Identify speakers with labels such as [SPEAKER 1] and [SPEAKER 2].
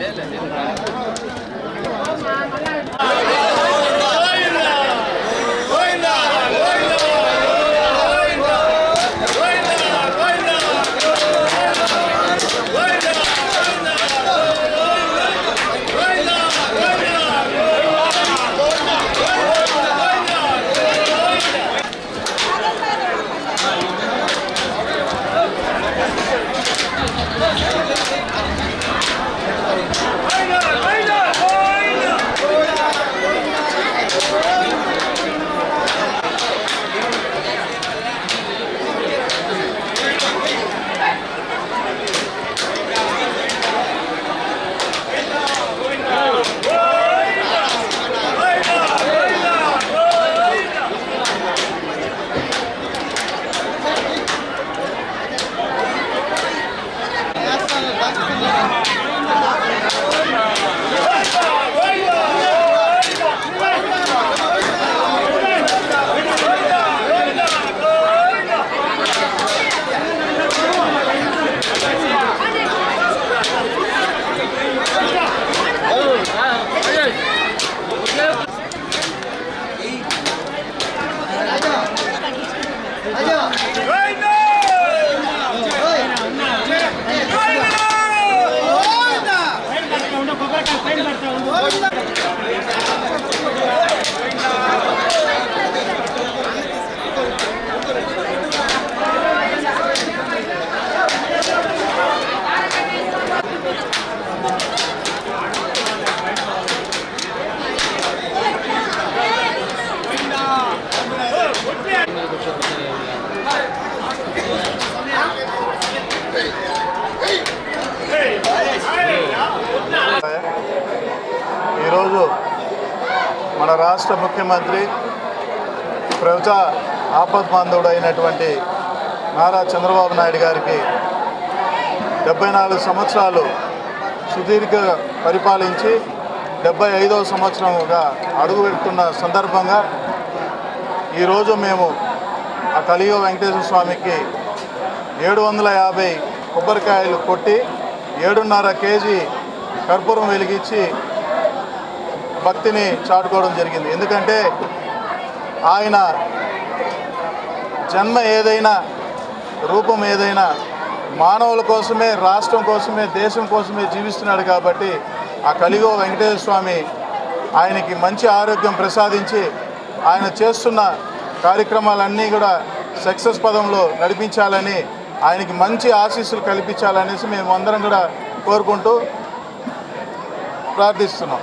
[SPEAKER 1] లేదు మన రాష్ట్ర ముఖ్యమంత్రి ప్రజా ఆపద్బాంధవుడు అయినటువంటి నారా చంద్రబాబు నాయుడు గారికి డెబ్బై నాలుగు సంవత్సరాలు సుదీర్ఘ పరిపాలించి డెబ్బై ఐదవ సంవత్సరంగా అడుగు పెడుతున్న సందర్భంగా ఈరోజు మేము ఆ కలియుగ వెంకటేశ్వర స్వామికి ఏడు వందల యాభై కొబ్బరికాయలు కొట్టి ఏడున్నర కేజీ కర్పూరం వెలిగించి భక్తిని చాటుకోవడం జరిగింది. ఎందుకంటే ఆయన జన్మ ఏదైనా రూపం ఏదైనా మానవుల కోసమే రాష్ట్రం కోసమే దేశం కోసమే జీవిస్తున్నాడు కాబట్టి ఆ కలిగో వెంకటేశ్వర స్వామి ఆయనకి మంచి ఆరోగ్యం ప్రసాదించి ఆయన చేస్తున్న కార్యక్రమాలన్నీ కూడా సక్సెస్ పదంలో నడిపించాలని ఆయనకి మంచి ఆశీస్సులు కల్పించాలనేసి మేము అందరం కూడా కోరుకుంటూ ప్రార్థిస్తున్నాం.